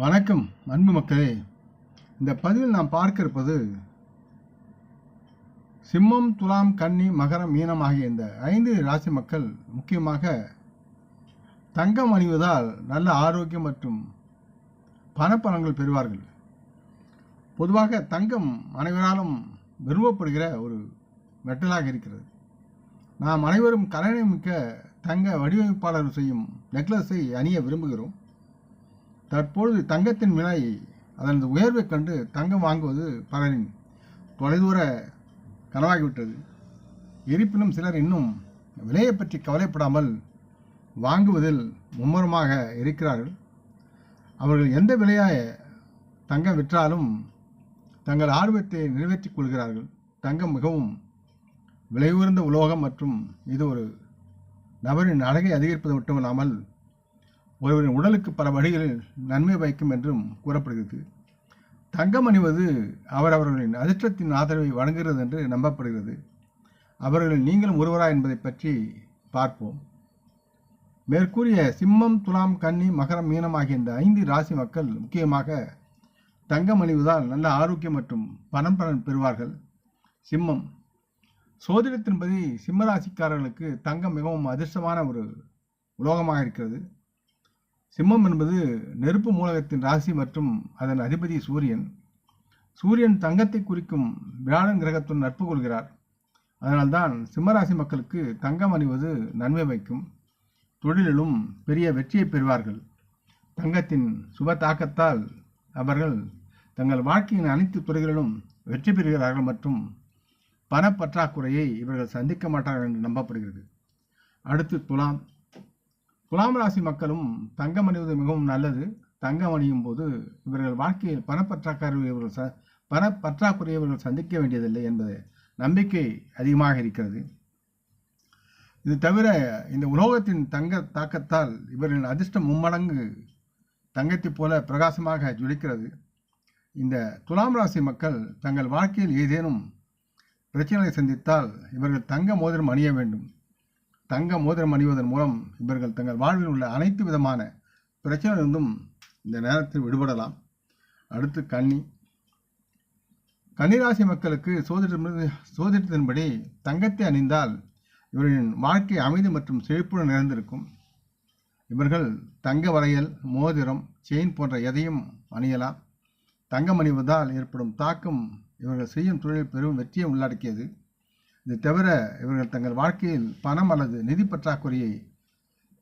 வணக்கம் அன்பு மக்களே. இந்த பதிவில் நாம் பார்க்க இருப்பது சிம்மம் துலாம் கன்னி மகரம் மீனம் ஆகிய இந்த ஐந்து ராசி மக்கள் முக்கியமாக தங்கம் அணிவதால் நல்ல ஆரோக்கியம் மற்றும் பணப்பலங்கள் பெறுவார்கள். பொதுவாக தங்கம் அனைவராலும் விரும்பப்படுகிற ஒரு மெட்டலாக இருக்கிறது. நாம் அனைவரும் கலனை மிக்க தங்க வடிவமைப்பாளர் செய்யும் நெக்லஸை அணிய விரும்புகிறோம். தற்பொழுது தங்கத்தின் விலை அதன் உயர்வை கண்டு தங்கம் வாங்குவது பலரின் தொலைதூர கனவாகிவிட்டது. இருப்பினும் சிலர் இன்னும் விலையை பற்றி கவலைப்படாமல் வாங்குவதில் மும்முரமாக இருக்கிறார்கள். அவர்கள் எந்த விலையாய தங்கம் விற்றாலும் தங்கள் ஆர்வத்தை நிறைவேற்றிக் கொள்கிறார்கள். தங்கம் மிகவும் விலை உயர்ந்த உலோகம் மற்றும் இது ஒரு நபரின் அழகை அதிகரிப்பது மட்டுமல்லாமல் ஒருவரின் உடலுக்கு பல வழிகளில் நன்மை பயக்கும் என்றும் கூறப்படுகிறது. தங்கம் அணிவது அவரவர்களின் அதிர்ஷ்டத்தின் ஆதரவை வழங்குகிறது என்று நம்பப்படுகிறது. அவர்களில் நீங்களும் ஒருவரா என்பதை பற்றி பார்ப்போம். மேற்கூறிய சிம்மம் துலாம் கன்னி மகரம் மீனம் ஆகிய இந்த ஐந்து ராசி மக்கள் முக்கியமாக தங்கம் அணிவதால் நல்ல ஆரோக்கியம் மற்றும் பணம் பலன் பெறுவார்கள். சிம்மம். சோதிடத்தின்படி சிம்மராசிக்காரர்களுக்கு தங்கம் மிகவும் அதிர்ஷ்டமான ஒரு உலோகமாக இருக்கிறது. சிம்மம் என்பது நெருப்பு மூலகத்தின் ராசி மற்றும் அதன் அதிபதி சூரியன். சூரியன் தங்கத்தை குறிக்கும் வியாழன் கிரகத்துடன் நட்பு கொள்கிறார். அதனால்தான் சிம்மராசி மக்களுக்கு தங்கம் அணிவது நன்மை வைக்கும். தொழிலிலும் பெரிய வெற்றியை பெறுவார்கள். தங்கத்தின் சுப தாக்கத்தால் அவர்கள் தங்கள் வாழ்க்கையின் அனைத்து துறைகளிலும் வெற்றி பெறுகிறார்கள் மற்றும் பணப்பற்றாக்குறையை இவர்கள் சந்திக்க மாட்டார்கள் என்று நம்பப்படுகிறது. அடுத்து துலாம். துலாம் ராசி மக்களும் தங்கம் அணிவது மிகவும் நல்லது. தங்கம் அணியும் போது இவர்கள் வாழ்க்கையில் பணப்பற்றாக்குறை இவர்கள் ச பணப்பற்றாக்குறையை இவர்கள் சந்திக்க வேண்டியதில்லை என்பது நம்பிக்கை அதிகமாக இருக்கிறது. இது தவிர இந்த உலோகத்தின் தங்க தாக்கத்தால் இவர்களின் அதிர்ஷ்டம் மும்மடங்கு தங்கத்தைப் போல பிரகாசமாக ஜொலிக்கிறது. இந்த துலாம் ராசி மக்கள் தங்கள் வாழ்க்கையில் ஏதேனும் பிரச்சனைகளை சந்தித்தால் இவர்கள் தங்க மோதிரம் அணிய வேண்டும். தங்க மோதிரம் அணிவதன் மூலம் இவர்கள் தங்கள் வாழ்வில் உள்ள அனைத்து விதமான பிரச்சனையிலிருந்தும் இந்த நேரத்தில் விடுபடலாம். அடுத்து கன்னி. கன்னிராசி மக்களுக்கு சோதிட சோதிடத்தின்படி தங்கத்தை அணிந்தால் இவர்களின் வாழ்க்கை அமைதி மற்றும் செழிப்புடன் நிறைந்திருக்கும். இவர்கள் தங்க வளையல் மோதிரம் செயின் போன்ற எதையும் அணியலாம். தங்கம் அணிவதால் ஏற்படும் தாக்கம் இவர்கள் செய்யும் தொழில் பெரும் வெற்றியை உள்ளடக்கியது. இது தவிர இவர்கள் தங்கள் வாழ்க்கையில் பணம் அல்லது நிதி பற்றாக்குறையை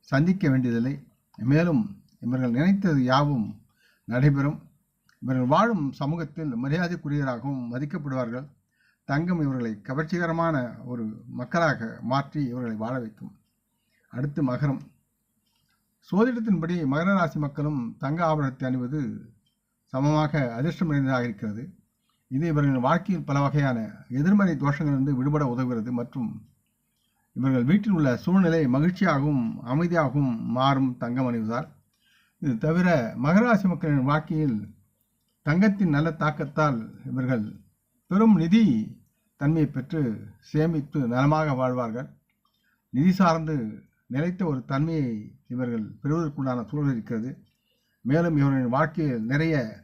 சந்திக்க வேண்டியதில்லை. மேலும் இவர்கள் நினைத்தது யாவும் நடைபெறும். இவர்கள் வாழும் சமூகத்தில் மரியாதைக்குரியவராகவும் மதிக்கப்படுவார்கள். தங்கம் இவர்களை கவர்ச்சிகரமான ஒரு மக்களாக மாற்றி இவர்களை வாழ வைக்கும். அடுத்து மகரம். சோதிடத்தின்படி மகர ராசி மக்களும் தங்க ஆபரணத்தை அணிவது சமமாக அதிர்ஷ்டம் நிறைந்ததாக இருக்கிறது. இது இவர்களின் வாழ்க்கையில் பல வகையான எதிர்மறை தோஷங்களிலிருந்து விடுபட உதவுகிறது மற்றும் இவர்கள் வீட்டில் உள்ள சூழ்நிலை மகிழ்ச்சியாகவும் அமைதியாகவும் மாறும் தங்கம் அணிவதால். இது தவிர மகராசி மக்களின் வாழ்க்கையில் தங்கத்தின் நல்ல தாக்கத்தால் இவர்கள் பெரும் நிதி தன்மையை பெற்று சேமித்து நலமாக வாழ்வார்கள். நிதி சார்ந்து நிலைத்த ஒரு தன்மையை இவர்கள் பெறுவதற்குண்டான சூழல் இருக்கிறது. மேலும் இவர்களின் வாழ்க்கையில் நிறைய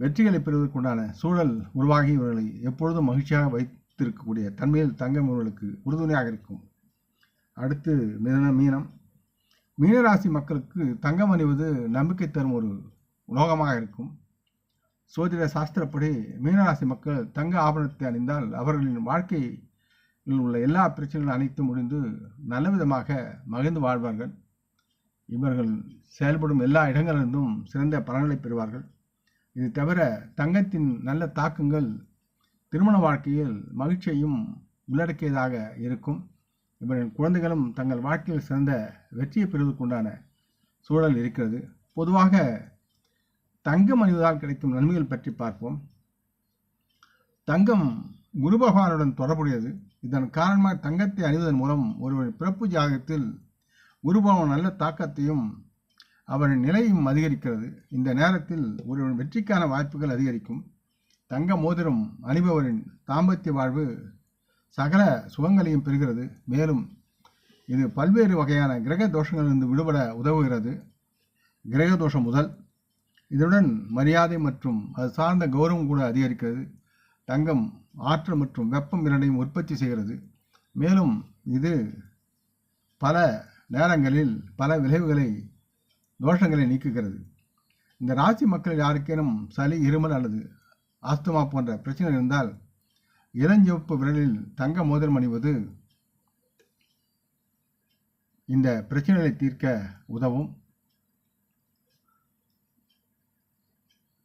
வெற்றிகளை பெறுவதற்குண்டான சூழல் உருவாகி இவர்களை எப்பொழுதும் மகிழ்ச்சியாக வைத்திருக்கக்கூடிய தன்மையில் தங்கம் இவர்களுக்கு உறுதுணையாக இருக்கும். அடுத்து மிதன மீனம். மீனராசி மக்களுக்கு தங்கம் அணிவது நம்பிக்கை தரும் ஒரு உலோகமாக இருக்கும். சோதிட சாஸ்திரப்படி மீனராசி மக்கள் தங்க ஆபரணத்தை அணிந்தால் அவர்களின் வாழ்க்கையில் உள்ள எல்லா பிரச்சனைகளும் அனைத்தும் முடிந்து நல்ல விதமாக மகிழ்ந்து வாழ்வார்கள். இவர்கள் செயல்படும் எல்லா இடங்களிலிருந்தும் சிறந்த பலன்களை பெறுவார்கள். இது தவிர தங்கத்தின் நல்ல தாக்கங்கள் திருமண வாழ்க்கையில் மகிழ்ச்சியையும் உள்ளடக்கியதாக இருக்கும். இவரின் குழந்தைகளும் தங்கள் வாழ்க்கையில் சிறந்த வெற்றியை பெறுவதற்குண்டான சூழல் இருக்கிறது. பொதுவாக தங்கம் அணிவதால் கிடைக்கும் நன்மைகள் பற்றி பார்ப்போம். தங்கம் குரு பகவானுடன் தொடர்புடையது. இதன் காரணமாக தங்கத்தை அணிவதன் மூலம் ஒருவரின் பிறப்பு ஜாகத்தில் குரு பகவான் நல்ல தாக்கத்தையும் அவரின் நிலையும் அதிகரிக்கிறது. இந்த நேரத்தில் ஒருவன் வெற்றிக்கான வாய்ப்புகள் அதிகரிக்கும். தங்க மோதிரம் அணிபவரின் தாம்பத்திய வாழ்வு சகல சுகங்களையும் பெறுகிறது. மேலும் இது பல்வேறு வகையான கிரக தோஷங்களிலிருந்து விடுபட உதவுகிறது. கிரக தோஷம் முதல். இதனுடன் மரியாதை மற்றும் அது சார்ந்த கௌரவம் கூட அதிகரிக்கிறது. தங்கம் ஆற்றல் மற்றும் வெப்பம் இரண்டையும் உற்பத்தி செய்கிறது. மேலும் இது பல நேரங்களில் பல விளைவுகளை தோஷங்களை நீக்குகிறது. இந்த ராசி மக்கள் யாருக்கேனும் சளி இருமல் அல்லது ஆஸ்துமா போன்ற பிரச்சனை இருந்தால் இளஞ்சிவப்பு விரலில் தங்க மோதிரம் அணிவது இந்த பிரச்சனைகளை தீர்க்க உதவும்.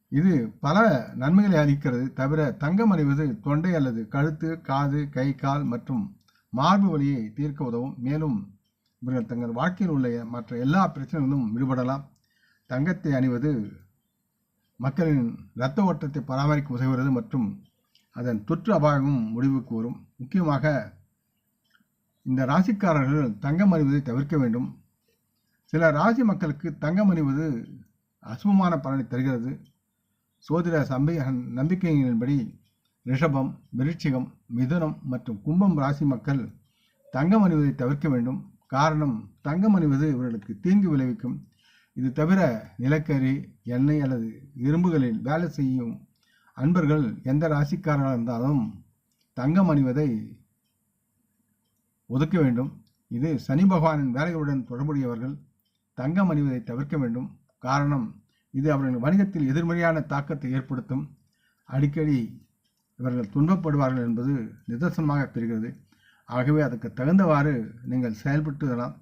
இது பல நன்மைகளை அளிக்கிறது. தவிர தங்கம் அணிவது தொண்டை அல்லது கழுத்து காது கை கால் மற்றும் மார்பு வலியை தீர்க்க உதவும். மேலும் இவர்கள் தங்கள் வாழ்க்கையில் உள்ள மற்ற எல்லா பிரச்சனைகளும் விடுபடலாம். தங்கத்தை அணிவது மக்களின் இரத்த ஓட்டத்தை பராமரிக்க உதவுகிறது மற்றும் அதன் தொற்று அபாயமும் முடிவுக்கு வரும் முக்கியமாக இந்த ராசிக்காரர்கள் தங்கம் அணிவதை தவிர்க்க வேண்டும். சில ராசி மக்களுக்கு தங்கம் அணிவது அசுபமான பலனை தருகிறது. சோதிட சம்பி நம்பிக்கைகளின்படி ரிஷபம் விருட்சிகம் மிதுனம் மற்றும் கும்பம் ராசி மக்கள் தங்கம் அணிவதை தவிர்க்க வேண்டும். காரணம் தங்கம் அணிவது இவர்களுக்கு தீங்கு விளைவிக்கும். இது தவிர நிலக்கரி எண்ணெய் அல்லது இரும்புகளில் வேலை செய்யும் அன்பர்கள் எந்த ராசிக்காரராக இருந்தாலும் தங்கம் அணிவதை ஒதுக்க வேண்டும். இது சனி பகவானின் வேலைகளுடன் தொடர்புடையவர்கள் தங்கம் அணிவதை தவிர்க்க வேண்டும். காரணம் இது அவர்கள் வணிகத்தில் எதிர்மறையான தாக்கத்தை ஏற்படுத்தும். அடிக்கடி இவர்கள் துன்பப்படுவார்கள் என்பது நிதர்சனமாக தெரிகிறது. ஆகவே அதுக்கு தகுந்தவாறு நீங்கள் செயல்பட்டு வரலாம்.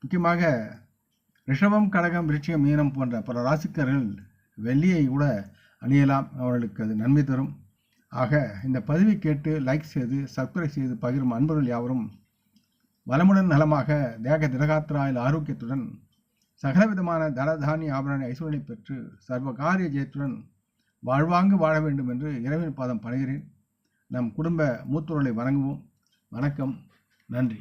முக்கியமாக ரிஷபம் கடகம் விருட்சியம் மீனம் போன்ற பல ராசிக்கர்கள் வெள்ளியை கூட அணியலாம். அவர்களுக்கு அது நன்மை தரும். ஆக இந்த பதிவை கேட்டு லைக் செய்து சப்ஸ்கிரைப் செய்து பகிரும் அன்பர்கள் யாவரும் வளமுடன் நலமாக தேக திரகாத்திராயில் ஆரோக்கியத்துடன் சகலவிதமான தனதானிய ஆபரண ஐஸ்வர்யை பெற்று சர்வ காரிய ஜெயத்துடன் வாழ்வாங்கு வாழ வேண்டும் என்று இறைவன் பாதம் பணிகிறேன். நம் குடும்ப மூத்தோர்களை வணங்குவோம். வணக்கம். நன்றி.